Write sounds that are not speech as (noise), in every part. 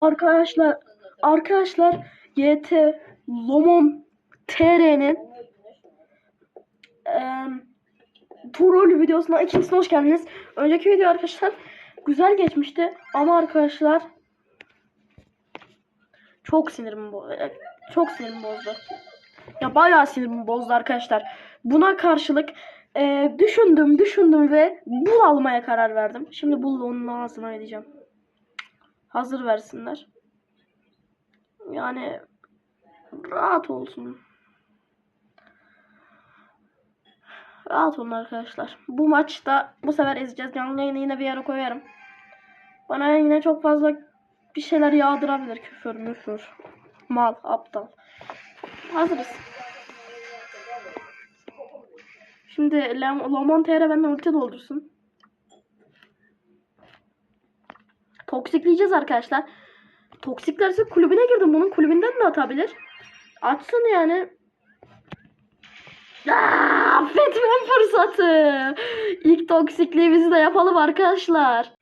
Arkadaşlar arkadaşlar YT Lomon TR'nin eee Turol videosuna ikincisine hoş geldiniz. Önceki video arkadaşlar güzel geçmişti ama arkadaşlar çok sinirimi bo e, çok sinirimi bozdu. Ya bayağı sinirimi bozdu arkadaşlar. Buna karşılık eee, düşündüm düşündüm ve bul almaya karar verdim. Şimdi bul onun ağzına edeceğim. Hazır versinler. Yani rahat olsun. Rahat olun arkadaşlar. Bu maçta bu sefer ezeceğiz. Canlı yayını yine bir yere koyarım. Bana yine çok fazla bir şeyler yağdırabilir. Küfür, müfür, mal, aptal. Hazırız. Şimdi Lam- Lamon TR benden ulti doldursun. Toksikleyeceğiz arkadaşlar. Toksiklerse kulübüne girdim. Bunun kulübünden de atabilir. Atsın yani. Aa, Affetmem fırsatı. İlk toksikliğimizi de yapalım arkadaşlar.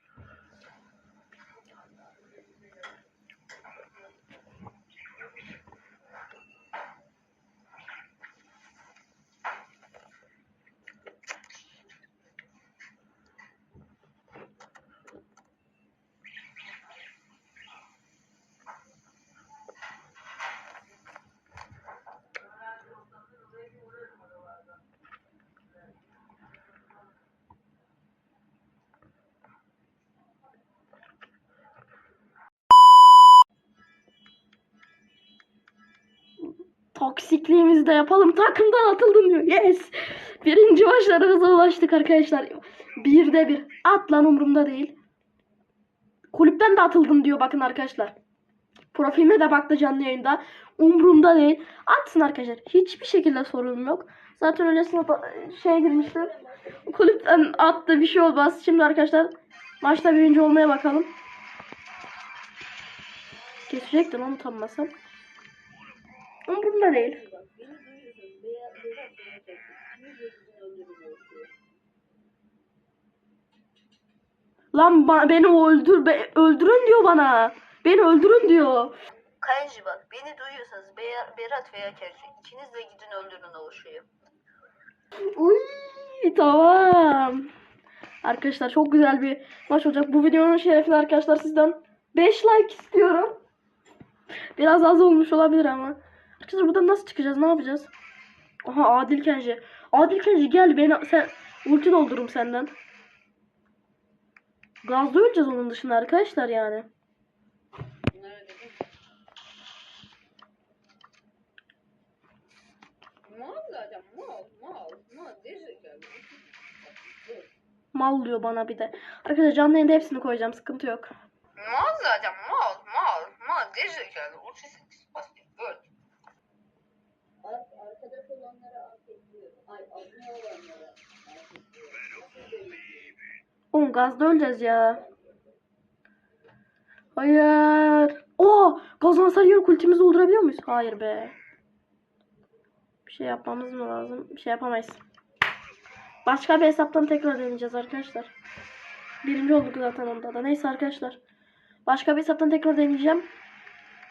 Toksikliğimizi de yapalım. Takımdan atıldın diyor. Yes. Birinci başlarımıza ulaştık arkadaşlar. Bir de bir. At lan umurumda değil. Kulüpten de atıldın diyor bakın arkadaşlar. Profilime de baktı canlı yayında. Umurumda değil. Atsın arkadaşlar. Hiçbir şekilde sorunum yok. Zaten öylesine şeye girmiştim. Kulüpten attı bir şey olmaz. Şimdi arkadaşlar maçta birinci olmaya bakalım. Kesecektim onu utanmasam. Umurumda değil. Lan ba- beni öldür be- öldürün diyor bana. Beni öldürün diyor. Kanji bak beni duyuyorsanız Be- Berat veya Kerci ikiniz de gidin öldürün o şeyi. Uy tamam. Arkadaşlar çok güzel bir maç olacak. Bu videonun şerefine arkadaşlar sizden 5 like istiyorum. Biraz az olmuş olabilir ama. Arkadaşlar buradan nasıl çıkacağız? Ne yapacağız? Aha Adil Kenji. Adil Kenji gel beni sen ulti doldururum senden. Gazda öleceğiz onun dışında arkadaşlar yani. Mal diyor bana bir de. Arkadaşlar canlı yayında hepsini koyacağım. Sıkıntı yok. Mal zaten mal mal mal gerizekalı. Ultisi spastik gazda öleceğiz ya. Hayır. Oo, gaz hasar yiyor ultimizi doldurabiliyor muyuz? Hayır be. Bir şey yapmamız mı lazım? Bir şey yapamayız. Başka bir hesaptan tekrar deneyeceğiz arkadaşlar. Birinci olduk zaten onda da. Neyse arkadaşlar. Başka bir hesaptan tekrar deneyeceğim.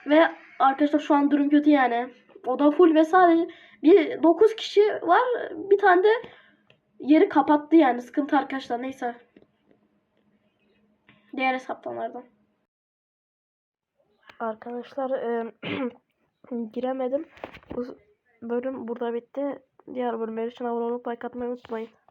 Ve arkadaşlar şu an durum kötü yani. O da full ve sadece bir 9 kişi var. Bir tane de yeri kapattı yani. Sıkıntı arkadaşlar. Neyse. Diğer hesaptanlardan. Arkadaşlar e, (clears throat) giremedim. Bu bölüm burada bitti. Diğer bölümler için abone olup like atmayı unutmayın.